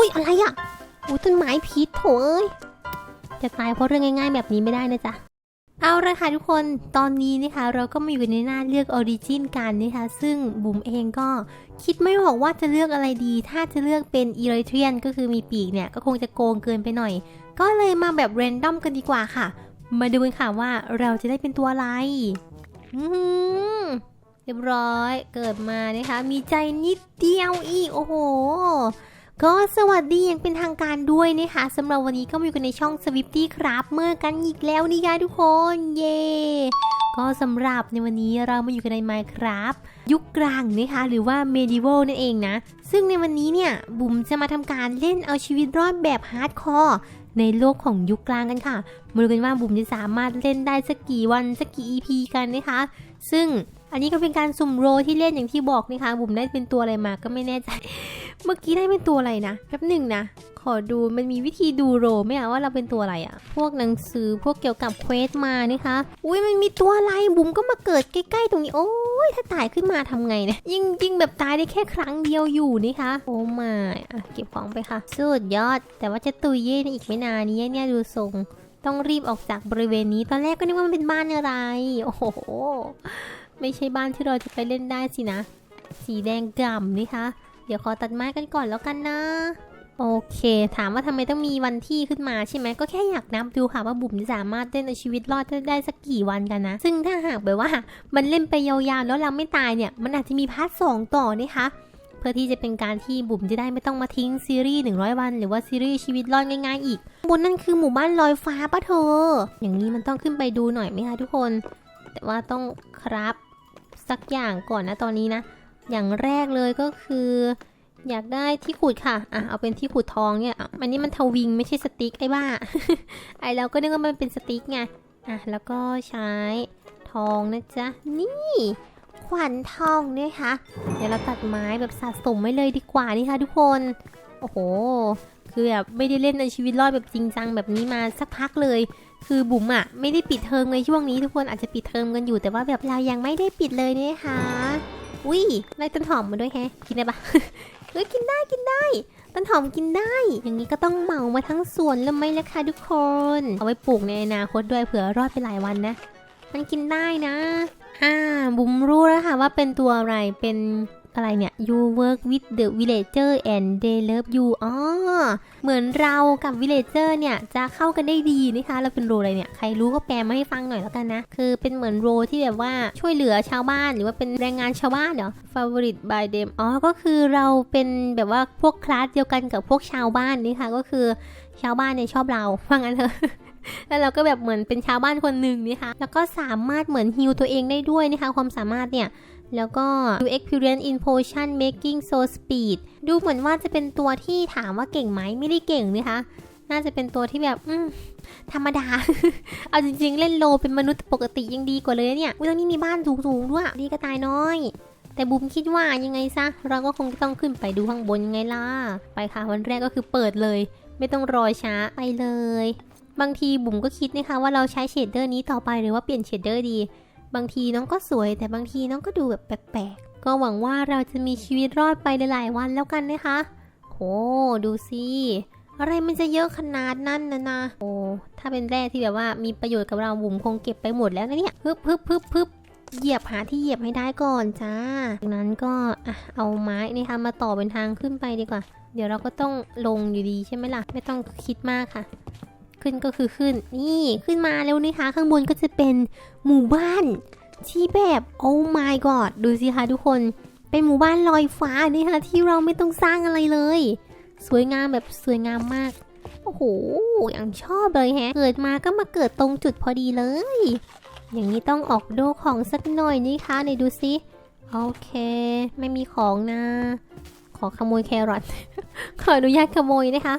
อุ้ยอะไรอะอุ้ยต้นไม้พิษโถเอ้ยจะตายเพราะเรื่องง่ายๆ แบบนี้ไม่ได้นะจ๊ะเอาละค่ะทุกคนตอนนี้นะคะเราก็มาอยู่ในหน้าเลือกออริจินกันนะคะซึ่งบุ๋มเองก็คิดไม่ออกว่าจะเลือกอะไรดี ถ้าจะเลือกเป็นอีริเทรียนก็คือมีปีกเนี่ย ก็คงจะโกงเกินไปหน่อย ก็เลยมาแบบเรนดอมกันดีกว่าค่ะ มาดูกันค่ะว่าเราจะได้เป็นตัวอะไรอือหือเรียบร้อยเกิดมานะคะ มีใจนิดเดียวอีกโอ้โห ก็สวัสดีอย่างเป็นทางการด้วยนะคะสำหรับวันนี้ก็มาอยู่กันในช่อง Swifty ครับเมื่อกันอีกแล้วนี่ค่ะทุกคน เย่ก็สำหรับในวันนี้เรามาอยู่กันใน Minecraft ยุคกลางนะคะหรือว่า Medieval นั่นเองนะ ซึ่งในวันนี้เนี่ยบุ๋มจะมาทำการเล่นเอาชีวิตรอดแบบฮาร์ดคอร์ในโลกของยุคกลางกันค่ะมาดูกันว่าบุ๋มจะสามารถเล่นได้สักกี่วันสักกี่ EP กันนะคะ ซึ่งอันนี้ก็เป็นการสุ่มโรลที่เล่นอย่างที่บอกนะคะบุ๋มได้เป็นตัวอะไรมาก็ไม่แน่ใจ เมื่อกี้ได้เป็นตัวอะไรนะแป๊บหนึ่งนะ ขอดูมันมีวิธีดูโรลไหมอะว่าเราเป็นตัวอะไรอะพวกหนังสือพวกเกี่ยวกับเควสมานะคะ อุ้ยมันมีตัวอะไรบุ๋มก็มาเกิดใกล้ๆตรงนี้โอ้ยถ้าตายขึ้นมาทำไงเนี่ยยิงยิงแบบตายได้แค่ครั้งเดียวอยู่นะคะ โอ้มาอะเก็บของไปค่ะ สุดยอด แต่ว่าจะตุยเย่ในอีกไม่นานนี้เนี่ยดูทรงต้องรีบออกจากบริเวณนี้ตอนแรกก็นึกว่ามันเป็นบ้านอะไร โอ้โห ไม่ใช่บ้านที่เราจะไปเล่นได้สินะ สีแดงกล่ำนี่คะ ดี๋ยวขอตัดไม้กันก่อนแล้วกันนะ โอเค ถามว่าทำไมต้องมีวันที่ขึ้นมาใช่ไหม ก็แค่อยากนับดูค่ะว่าบุ๋มสามารถเล่นเอาชีวิตรอดได้สักกี่วันกันนะ ซึ่งถ้าหากแบบว่า มันเล่นไปยาวๆแล้วเราไม่ตายเนี่ย มันอาจจะมีพาร์ทสองต่อนะคะเพื่อที่จะเป็นการที่บุ๋มจะได้ไม่ต้องมาทิ้งซีรีส์ 100 วัน หรือว่าซีรีส์ชีวิตรอดง่ายๆอีก บนนั่นคือหมู่บ้านลอยฟ้าปะเธอ อย่างนี้มันต้องขึ้นไปดูหน่อยไหมคะทุกคน แต่ว่าต้องครับสักอย่างก่อนนะตอนนี้นะ อย่างแรกเลยก็คือ อยากได้ที่ขุดค่ะ อะ เอาเป็นที่ขุดทองเนี่ย อันนี้มันทวิงไม่ใช่สติ๊กไอ้บ้า ไอเราก็นึกว่ามันเป็นสติ๊กไง อะ แล้วก็ใช้ทองนะจ๊ะ นี่ขวัญทองเนี่ยค่ะ เดี๋ยวเราตัดไม้แบบสะสมไว้เลยดีกว่านี่ค่ะทุกคน โอ้โห คือแบบไม่ได้เล่นในชีวิตรอดแบบจริงจังแบบนี้มาสักพักเลยคือบุ๋มอะไม่ได้ปิดเทอมในช่วงนี้ทุกคนอาจจะปิดเทอมกันอยู่แต่ว่าแบบเรายังไม่ได้ปิดเลยนะคะ อุ้ยได้ต้นหอมมาด้วยแฮะกินได้ปะเฮ้ยกินได้กินได้ต้นหอมกินได้ อย่างนี้ก็ต้องเหมามาทั้งสวนแล้วไหมล่ะคะทุกคน เอาไว้ปลูกในอนาคตด้วยเผื่อรอดไปหลายวันนะ มันกินได้นะ อ่าบุ๋มรู้แล้วค่ะว่าเป็นตัวอะไร เป็น อะไรเนี่ย you work with the villager and they love you อ๋อ เหมือนเรากับ villager เนี่ย จะเข้ากันได้ดีนะคะ เราเป็นโรอะไรเนี่ย ใครรู้ก็แปลมาให้ฟังหน่อยแล้วกันนะ คือเป็นเหมือนโรที่แบบว่าช่วยเหลือชาวบ้านหรือว่าเป็นแรงงานชาวบ้านเหรอ favorite by them อ๋อ ก็คือเราเป็นแบบว่าพวกคลาสเดียวกันกับพวกชาวบ้านนี่ค่ะก็คือชาวบ้านเนี่ยชอบเราว่างั้นเถอะแล้วเราก็แบบเหมือนเป็นชาวบ้านคนหนึ่งนะคะ แล้วก็สามารถเหมือนฮิวตัวเองได้ด้วยนะคะ ความสามารถเนี่ย แล้วก็ do experience in potion making so speed ดูเหมือนว่าจะเป็นตัวที่ถามว่าเก่งไหมไม่ได้เก่งนะคะ น่าจะเป็นตัวที่แบบ อืมธรรมดา เอาจริง ๆ เล่นโลเป็นมนุษย์ปกติยังดีกว่าเลยเนี่ยอุ้ยตรงนี้มีบ้านสูงๆด้วย ดีก็ตายน้อย แต่บุมคิดว่ายังไงซะ เราก็คงต้องขึ้นไปดูข้างบนยังไงล่ะ ไปค่ะวันแรกก็คือเปิดเลย ไม่ต้องรอช้าไปเลย บางทีบุ๋มก็คิดนะคะว่าเราใช้เชดเดอร์นี้ต่อไปหรือว่าเปลี่ยนเชดเดอร์ดี บางทีน้องก็สวย แต่บางทีน้องก็ดูแบบแปลกๆ ก็หวังว่าเราจะมีชีวิตรอดไปหลายๆวันแล้วกันนะคะ โห ดูสิอะไรมันจะเยอะขนาดนั้นนะนะ โอ้ ถ้าเป็นแร่ที่แบบว่ามีประโยชน์กับเราบุ๋มคงเก็บไปหมดแล้วนะเนี่ยพึบพึบพึบพึบเหยียบหาที่เหยียบให้ได้ก่อนจ้า จากนั้นก็อะเอาไม้นี่ค่ะมาต่อเป็นทางขึ้นไปดีกว่า เดี๋ยวเราก็ต้องลงอยู่ดีใช่ไหมล่ะ ไม่ต้องคิดมากค่ะ ขึ้นก็คือขึ้น นี่ขึ้นมาแล้วนะคะ ข้างบนก็จะเป็นหมู่บ้านที่แบบโอ้ my god ดูสิคะทุกคน เป็นหมู่บ้านลอยฟ้านี่ค่ะที่เราไม่ต้องสร้างอะไรเลย สวยงามแบบสวยงามมาก โอ้โหอย่างชอบเลยแฮะ เกิดมาก็มาเกิดตรงจุดพอดีเลย อย่างนี้ต้องออกดูของสักหน่อยนี่คะไหนดูสิโอเค ไม่มีของนะ ขอขโมยแครอทขออนุญาตขโมยนะคะ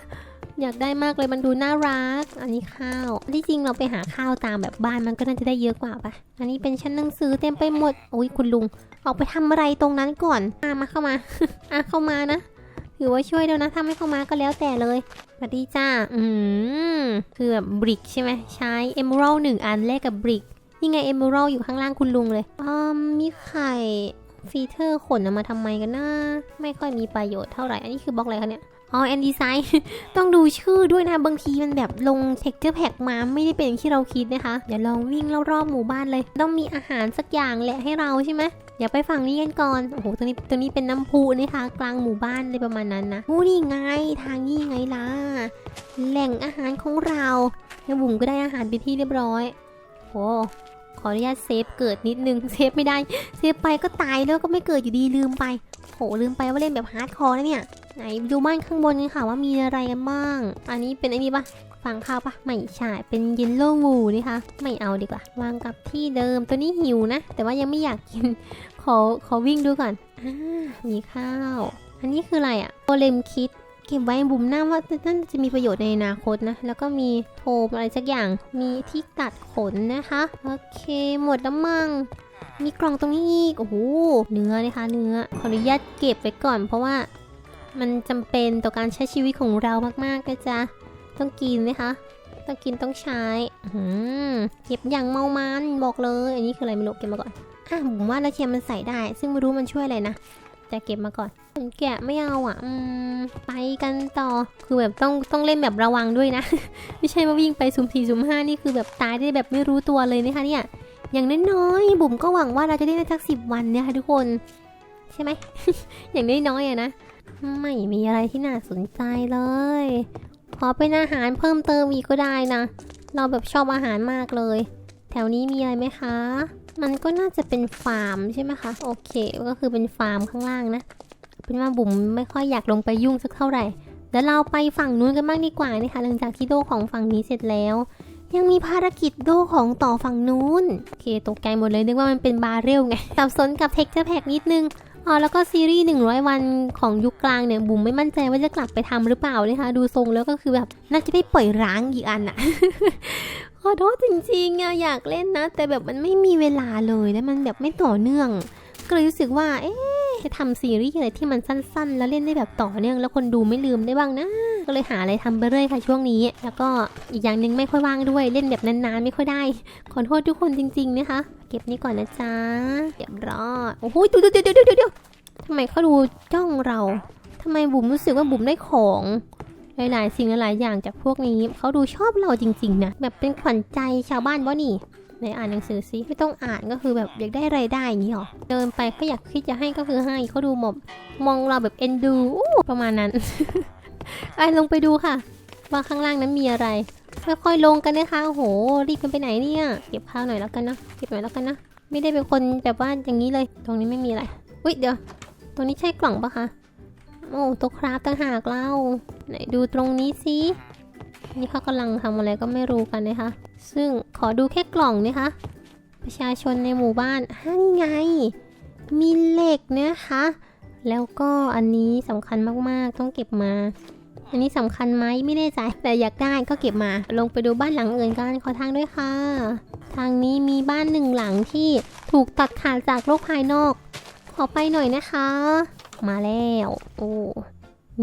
อยากได้มากเลยมันดูน่ารัก อันนี้ข้าว ที่จริงเราไปหาข้าวตามแบบบ้านมันก็น่าจะได้เยอะกว่าปะอันนี้เป็นชั้นหนังสือเต็มไปหมดโอ้ยคุณลุง ออกไปทำอะไรตรงนั้นก่อนอะมาเข้ามาอะเข้ามานะถือว่าช่วยแล้วนะถ้าไม่เข้ามาก็แล้วแต่เลยสวัสดีจ้าอืมคือแบบบริกใช่ไหมใช้เอม r a l d หนึ่งอันแลกกับบริกนี่ไงเอม r a l d อยู่ข้างล่างคุณลุงเลยอืมมีไข่ฟีเธอร์ขนมาทำไมกันนะ ไม่ค่อยมีประโยชน์เท่าไหร่ อันนี้คือบล็อกอะไรคะเนี่ย อ๋อแอนดีไซน์ต้องดูชื่อด้วยนะ บางทีมันแบบลงเทคเจอร์แพ็กมาไม่ได้เป็นที่เราคิดนะคะ เดี๋ยวลองวิ่งรอบๆหมู่บ้านเลย ต้องมีอาหารสักอย่างแหละให้เราใช่ไหมเดี๋ยวไปฝั่งนี้กันก่อน โอ้โห ตรงนี้ตรงนี้เป็นน้ำพุนะคะ กลางหมู่บ้านเลยประมาณนั้นนะโอ้นี่ไง ทางนี้ไงล่ะ แหล่งอาหารของเราแล้วบุ๋มก็ได้อาหารไปที่เรียบร้อยโอ้ขออนุญาตเซฟเกิดนิดนึง เซฟไม่ได้ เซฟไปก็ตายแล้วก็ไม่เกิดอยู่ดีลืมไปโหลืมไปว่าเล่นแบบฮาร์ดคอร์นะเนี่ย ไหนดูบ้านข้างบนกันค่ะว่ามีอะไรกันบ้าง อันนี้เป็นอ้นี่ปะฟังข้าวปะไม่ใช่ เป็นเยลโล่วูนี่คะไม่เอาดีกว่า วางกับที่เดิม ตัวนี้หิวนะ แต่ว่ายังไม่อยากกิน ขอ ขอวิ่งดูก่อนอ่ามีข้าว อันนี้คืออะไรอะโอเลมคิด เก็บไว้บุมหน้าว่าน่าจะมีประโยชน์ในอนาคตนะ แล้วก็มีโทมอะไรสักอย่าง มีที่ตัดขนนะคะ โอเค หมดแล้วมั่งมีกล่องตรงนี้อีก โอ้โห เนื้อนะคะ เนื้อ ขออนุญาตเก็บไว้ก่อนเพราะว่า มันจำเป็นต่อการใช้ชีวิตของเรามากๆนะจ๊ะต้องกินนะคะ ต้องกินต้องใช้เก็บอย่างเมามันบอกเลย อันนี้คืออะไรไม่รู้เก็บมาก่อนอะผมว่าแล้วเทียมมันใส่ได้ ซึ่งไม่รู้มันช่วยอะไรนะแต่เก็บมาก่อนแกะไม่เอาอะอืมไปกันต่อคือแบบต้องต้องเล่นแบบระวังด้วยนะ ไม่ใช่ว่าวิ่งไปสุ่มสี่สุ่มห้านี่คือแบบตายได้แบบไม่รู้ตัวเลยนะคะเนี่ยอย่างน้อยๆบุ๋มก็หวังว่าเราจะได้ได้สักสิบวันเนี่ยค่ะทุกคน ใช่ไหม อย่างน้อยๆอะนะ ไม่มีอะไรที่น่าสนใจเลย ขอเป็นอาหารเพิ่มเติมอีกก็ได้นะ เราแบบชอบอาหารมากเลย แถวนี้มีอะไรไหมคะ มันก็น่าจะเป็นฟาร์มใช่ไหมคะ โอเค ก็คือเป็นฟาร์มข้างล่างนะ เป็นว่าบุ๋มไม่ค่อยอยากลงไปยุ่งสักเท่าไหร่เดี๋ยวเราไปฝั่งนู้นกันบ้างดีกว่านะคะ หลังจากที่โดของฝั่งนี้เสร็จแล้ว ยังมีภารกิจโดของต่อฝั่งนู้น โอเค ตกใจหมดเลยนึกว่ามันเป็นบาร์เรลไงสับสนกับเทคเจอร์แพกนิดนึง อ๋อแล้วก็ซีรีส์100 วันของยุคกลางเนี่ยบุ๋มไม่มั่นใจว่าจะกลับไปทำหรือเปล่านะคะดูทรงแล้วก็คือแบบน่าจะได้ปล่อยร้างอีกอันอะขอโทษจริงๆอะอยากเล่นนะ แต่แบบมันไม่มีเวลาเลยแล้วมันแบบไม่ต่อเนื่อง ก็เลยรู้สึกว่า เอ๊ะจะทำซีรีส์อะไรที่มันสั้นๆ แล้วเล่นได้แบบต่อเนื่องแล้วคนดูไม่ลืมได้บ้างนะ ก็เลยหาอะไรทำไปเรื่อยค่ะช่วงนี้ แล้วก็อีกอย่างหนึ่งไม่ค่อยว่างด้วยเล่นแบบนานๆ ไม่ค่อยได้ ขอโทษทุกคนจริง ๆ นะคะ เก็บนี่ก่อนนะจ๊ะเรียบรอโอ้โหเดี๋ยวเดี๋ยวเดี๋ยวเดี๋ยวเดี๋ยวทำไมเขาดูจ้องเราทำไมบุ๋มรู้สึกว่าบุ๋มได้ของหลายๆสิ่งหลายๆอย่างจากพวกนี้เขาดูชอบเราจริงๆนะแบบเป็นขวัญใจชาวบ้านวะนี่ ในอ่านหนังสือซิไม่ต้องอ่านก็คือแบบอยากได้ไรายได้อย่างนี้หรอเดินไปเขาอยากคิดจะให้ก็คือให้เขาดูหมอบมองเราแบบเอ็นดูอู้ประมาณนั้นไปลงไปดูค่ะ ว่าข้างล่างนั้นมีอะไรค่อยๆลงกันนะคะโอ้โหรีบกันไปไหนเนี่ยเก็บข้าวหน่อยแล้วกันนะเก็บหน่อยแล้วกันนะไม่ได้เป็นคนแบบว่าอย่างนี้เลย ตรงนี้ไม่มีอะไรอุ้ยเดี๋ยว ตรงนี้ใช่กล่องปะคะโอ้ตัวคราฟต่างหากเล่าไหนดูตรงนี้สินี่เขากำลังทำอะไรก็ไม่รู้กันนะคะ ซึ่งขอดูแค่กล่องนะคะ ประชาชนในหมู่บ้านฮ่านี่ไง มีเหล็กนะคะ แล้วก็อันนี้สำคัญมากๆ ต้องเก็บมา อันนี้สำคัญไหมไม่แน่ใจ แต่อยากได้ก็เก็บมา ลงไปดูบ้านหลังอื่นกัน ขอทางด้วยค่ะ ทางนี้มีบ้านหนึ่งหลังที่ถูกตัดขาดจากโลกภายนอก ขอไปหน่อยนะคะ มาแล้ว โอ้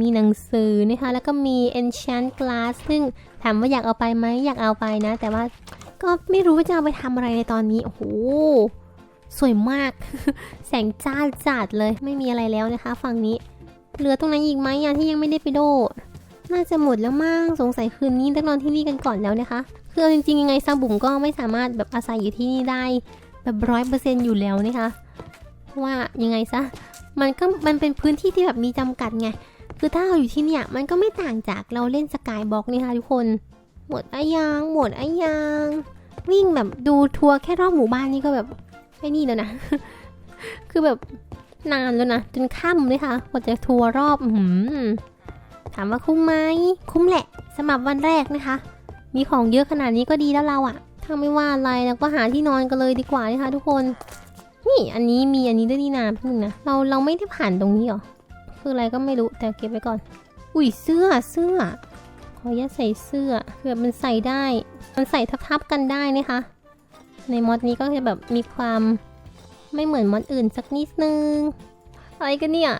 มีหนังสือนะคะ แล้วก็มี enchant glass ซึ่งถามว่าอยากเอาไปไหมอยากเอาไปนะ แต่ว่าก็ไม่รู้ว่าจะเอาไปทำอะไรในตอนนี้ โอ้โห สวยมาก แสงจ้าจัดเลยไม่มีอะไรแล้วนะคะ ฝั่งนี้ เหลือตรงนั้นอีกไหมอะที่ยังไม่ได้ไปโดน่าจะหมดแล้วมั้งสงสัยคืนนี้ต้องนอนที่นี่กันก่อนแล้วนะคะ คือเอาจริงๆยังไงซาบุ๋มก็ไม่สามารถแบบอาศัยอยู่ที่นี่ได้ แบบร้อยเปอร์เซ็นต์อยู่แล้วนะคะเพราะว่ายังไงซะ มันก็มันเป็นพื้นที่ที่แบบมีจำกัดไง คือถ้าเราอยู่ที่เนี่ยมันก็ไม่ต่างจากเราเล่นสกายบล็อกนี่ค่ะทุกคน หมดอะยังหมดอะยังวิ่งแบบดูทัวร์แค่รอบหมู่บ้านนี่ก็แบบไอ้นี่แล้วนะ คือแบบนานแล้วนะจนค่ำเลยค่ะกว่าจะทัวร์รอบอือหือถามว่าคุ้มไหมคุ้มแหละสมัครวันแรกนะคะ มีของเยอะขนาดนี้ก็ดีแล้วเราอะถ้าไม่ว่าอะไรเราก็หาที่นอนกันเลยดีกว่านะคะทุกคน นี่อันนี้มีอันนี้ด้วยนี่นาพี่หนึ่งนะเราเราไม่ได้ผ่านตรงนี้หรอ คืออะไรก็ไม่รู้แต่เก็บไว้ก่อน อุ้ยเสื้อเสื้อ ขออนุญาใส่เสื้อเผื่อมันใส่ได้ มันใส่ทับๆกันได้นะคะ ในมอดนี้ก็จะแบบมีความไม่เหมือนมอดอื่นสักนิดนึง อะไรกันเนี่ย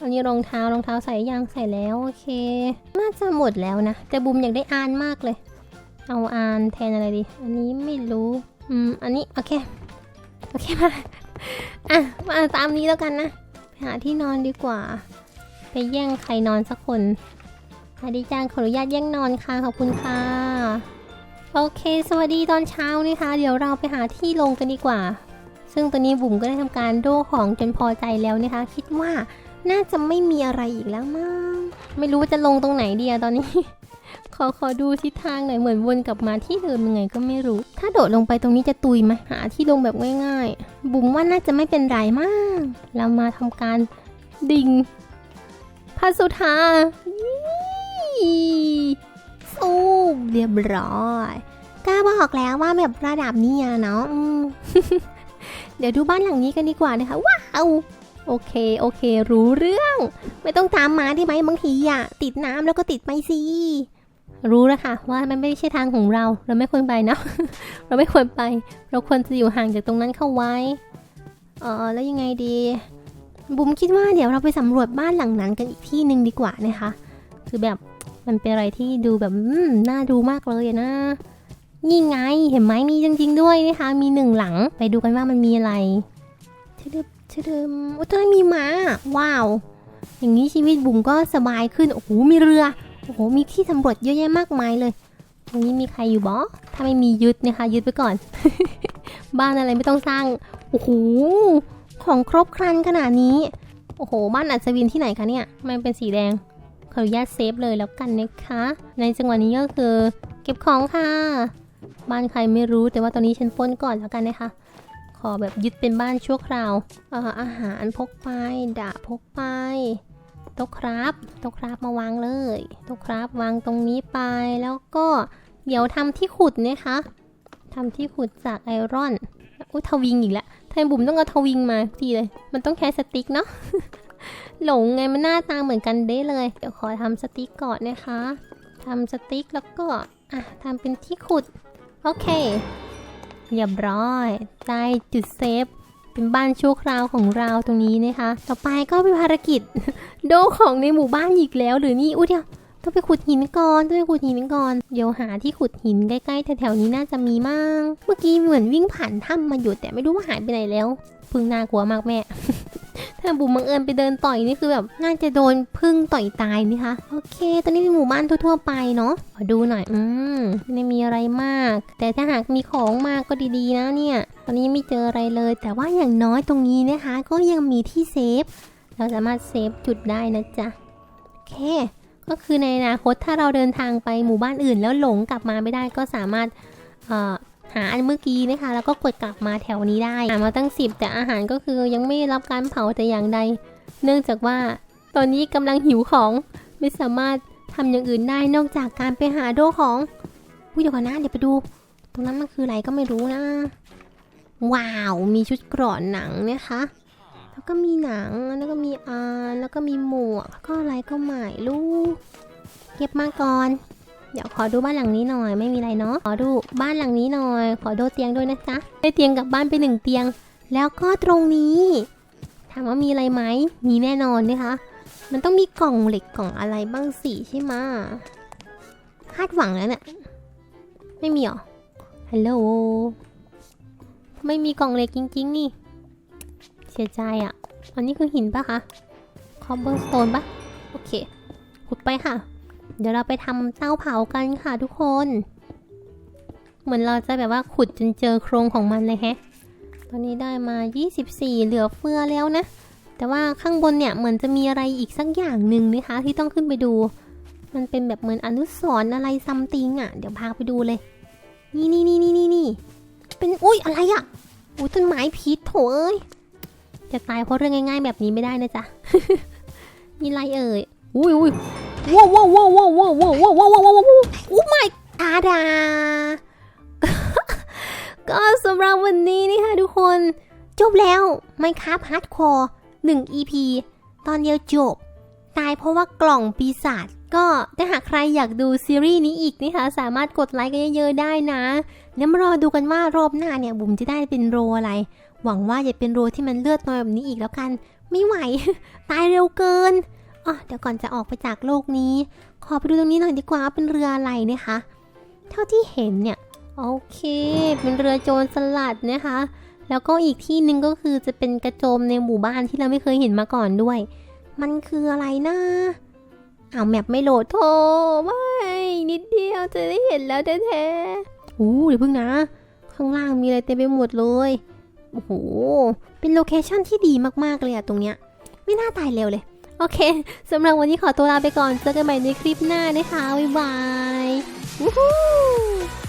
อันนี้รองเท้ารองเท้าใส่ยังใส่แล้วโอเค น่าจะหมดแล้วนะ แต่บุมอยากได้อานมากเลย เอาอานแทนอะไรดี อันนี้ไม่รู้อืมอันนี้โอเคโอเคมาอะมาตามนี้แล้วกันนะ หาที่นอนดีกว่า ไปแย่งใครนอนสักคนสวัสดีจางขออนุญาตแย่งนอนค่ะขอบคุณค่ะ โอเค สวัสดีตอนเช้านะคะ เดี๋ยวเราไปหาที่ลงกันดีกว่า ซึ่งตอนนี้บุ๋มก็ได้ทำการโดของจนพอใจแล้วนะคะ คิดว่าน่าจะไม่มีอะไรอีกแล้วมั้งไม่รู้ว่าจะลงตรงไหนดีอะตอนนี้ ขอขอดูทิศทางหน่อยเหมือนวนกลับมาที่เดิมยังไงก็ไม่รู้ ถ้าโดดลงไปตรงนี้จะตุยไหมหาที่ลงแบบง่ายๆ บุ๋มว่าน่าจะไม่เป็นไรมาก เรามาทำการดิ่งพระสุธาสู้เรียบร้อยกล้าบอกแล้วว่าแบบระดับนี้เนาะเดี๋ยวดูบ้านหลังนี้กันดีกว่านะคะ ว้าว โอเค โอเค รู้เรื่อง ไม่ต้องตามมาได้ไหมบางทีอะติดน้ำแล้วก็ติดไปสิ รู้แล้วค่ะว่ามันไม่ใช่ทางของเรา เราไม่ควรไปนะ เราไม่ควรไป เราควรจะอยู่ห่างจากตรงนั้นเข้าไว้เออแล้วยังไงดีบุ๋มคิดว่าเดี๋ยวเราไปสำรวจบ้านหลังนั้นกันอีกที่หนึ่งดีกว่านะคะ คือแบบมันเป็นอะไรที่ดูแบบอืมน่าดูมากเลยนะนี่ไงเห็นไหมมีจริงๆด้วยนะคะ มีหนึ่งหลังไปดูกันว่ามันมีอะไรชะดึบชะดึมโอ้ตอนมีม้าว้าว อย่างนี้ชีวิตบุ๋มก็สบายขึ้นโอ้โหมีเรือ โอ้โห มีที่สำรวจเยอะแยะมากมายเลย ตรงนี้มีใครอยู่บอถ้าไม่มียึดนะคะยึดไปก่อน บ้านอะไรไม่ต้องสร้าง โอ้โห ของครบครันขนาดนี้ โอ้โห บ้านอัศวินที่ไหนคะเนี่ยไมันเป็นสีแดง ขออนุญาตเซฟเลยแล้วกันนะคะ ในจังหวะนี้ก็คือ เก็บของค่ะ บ้านใครไม่รู้ แต่ว่าตอนนี้ฉันป้นก่อนแล้วกันนะคะ ขอแบบยึดเป็นบ้านชั่วคราวเอ่ออาหารพกไปดาบพกไป โต๊ะครับโต๊ะครับมาวางเลยโต๊ะครับวางตรงนี้ไปแล้วก็เดี๋ยวทำที่ขุดนะคะทำที่ขุดจากไอรอนอุ้ยทวิงอีกแล้วทำไมบุ๋มต้องเอาทวิงมาทีเลย มันต้องแค่สติ๊กเนาะหลงไงมันหน้าตาเหมือนกันเด้เลย เดี๋ยวขอทำสติ๊กก่อนนะคะทำสติ๊กแล้วก็อะทำเป็นที่ขุด โอเคเรียบร้อยได้จุดเซฟ เป็นบ้านชั่วคราวของเราตรงนี้นะคะ ต่อไปก็เป็นภารกิจ โดของในหมู่บ้านอีกแล้ว หรือนี่อุ้ยเดี๋ยวต้องไปขุดหินก่อนต้องไปขุดหินก่อน เดี๋ยวหาที่ขุดหินใกล้ๆแถวๆนี้น่าจะมีมั่งเมื่อกี้เหมือนวิ่งผ่านถ้ำมาอยู่แต่ไม่รู้ว่าหายไปไหนแล้ว พึ่งน่ากลัวมากแม่ ถ้าบุ๋มบังเอิญไปเดินต่อยนี่คือแบบน่าจะโดนพึ่งต่อยตายนี่คะโอเค ตอนนี้เป็นหมู่บ้านทั่วๆไปเนาะขอดูหน่อย อืมไม่ได้มีอะไรมาก แต่ถ้าหากมีของมากก็ดีๆนะเนี่ย ตอนนี้ไม่เจออะไรเลย แต่ว่าอย่างน้อยตรงนี้นะคะ ก็ยังมีที่เซฟ เราสามารถเซฟจุดได้นะจ๊ะโอเคก็คือในอนาคตถ้าเราเดินทางไปหมู่บ้านอื่นแล้วหลงกลับมาไม่ได้ก็สามารถอ่อ หาอันเมื่อกี้นะคะ แล้วก็กดกลับมาแถวนี้ได้หามาตั้ง 10 แต่อาหารก็คือยังไม่รับการเผาแต่อย่างใด เนื่องจากว่าตอนนี้กำลังหิวของไม่สามารถทำอย่างอื่นได้นอกจากการไปหาโดของอุ้ยเดี๋ยวก่อนนะเดี๋ยวไปดู ตรงนั้นมันคืออะไรก็ไม่รู้นะ ว้าวมีชุดกราะหนังนะคะ แล้วก็มีหนังแล้วก็มีอานแล้วก็มีหมวกแล้วก็อะไรก็ไม่รู้เก็บมาก่อน เดี๋ยวขอดูบ้านหลังนี้หน่อย ไม่มีอะไรเนาะ ขอดูบ้านหลังนี้หน่อย ขอดูเตียงด้วยนะจ๊ะ ได้เตียงกลับบ้านไปหนึ่งเตียง แล้วก็ตรงนี้ ถามว่ามีอะไรไหม มีแน่นอนนะคะ มันต้องมีกล่องเหล็กกล่องอะไรบ้างสิใช่ไหมคาดหวังแล้วเนี่ย ไม่มีหรอ ฮัลโหล ไม่มีกล่องเหล็กจริง ๆ นี่ เสียใจอะ่ะ อันนี้คือหินปะคะ คอบเบอร์สโตนปะโอเค ขุดไปค่ะ เดี๋ยวเราไปทำเตาเผากันค่ะทุกคน เหมือนเราจะแบบว่าขุดจนเจอโครงของมันเลยแฮะ ตอนนี้ได้มา 24 เหลือเฟือแล้วนะ แต่ว่าข้างบนเนี่ยเหมือนจะมีอะไรอีกสักอย่างหนึ่งนะคะ ที่ต้องขึ้นไปดู มันเป็นแบบเหมือนอนุสรณ์อะไรซัมติงอะ เดี๋ยวพาไปดูเลย นี่นี่นี่นี่นี่นี่เป็นอุ้ยอะไรอะอุ้ยต้นไม้พิษโถเอ้ยจะตายเพราะเรื่องง่าย ๆ แบบนี้ไม่ได้นะจ๊ะนี่อะไรเอ่ยอุ้ยอุ้ย ว้าวว้าวว้าวว้าวว้าวว้าวว้าวว้าวว้าวว้าวโอ้ my อาดา ก็สำหรับวันนี้นี่ค่ะทุกคน จบแล้วไม่ครับฮาร์ดคอร์1 EP ตอนเดียวจบ ตายเพราะว่ากล่องปีศาจก็ถ้าหากใครอยากดูซีรีส์นี้อีกนะคะสามารถกดไลค์กันเยอะๆได้นะ แล้วมารอดูกันว่ารอบหน้าเนี่ยบุ๋มจะได้เป็นโรอะไร หวังว่าจะเป็นโรที่มันเลือดน้อยแบบนี้อีกแล้วกัน ไม่ไหว ตายเร็วเกิน อ๋อเดี๋ยวก่อนจะออกไปจากโลกนี้ ขอไปดูตรงนี้หน่อยดีกว่าเป็นเรืออะไรนะคะ เท่าที่เห็นเนี่ยโอเค เป็นเรือโจรสลัดนะคะ แล้วก็อีกที่หนึ่งก็คือจะเป็นกระโจมในหมู่บ้านที่เราไม่เคยเห็นมาก่อนด้วย มันคืออะไรนะเอาวแมปไม่โหลดโทไม่นิดเดียวจะได้เห็นแล้วแท้ๆอู้เดี๋ยวพึ่งนะ ข้างล่างมีอะไรเต็มไปหมดเลยโอ้โหเป็นโลเคชั่นที่ดีมากๆเลยอะตรงเนี้ยไม่น่าตายเร็วเลย โอเคสำหรับวันนี้ขอตัวลาไปก่อนเจอกันใหม่ในคลิปหน้านะคะ บ๊ายบายวู้ฮู้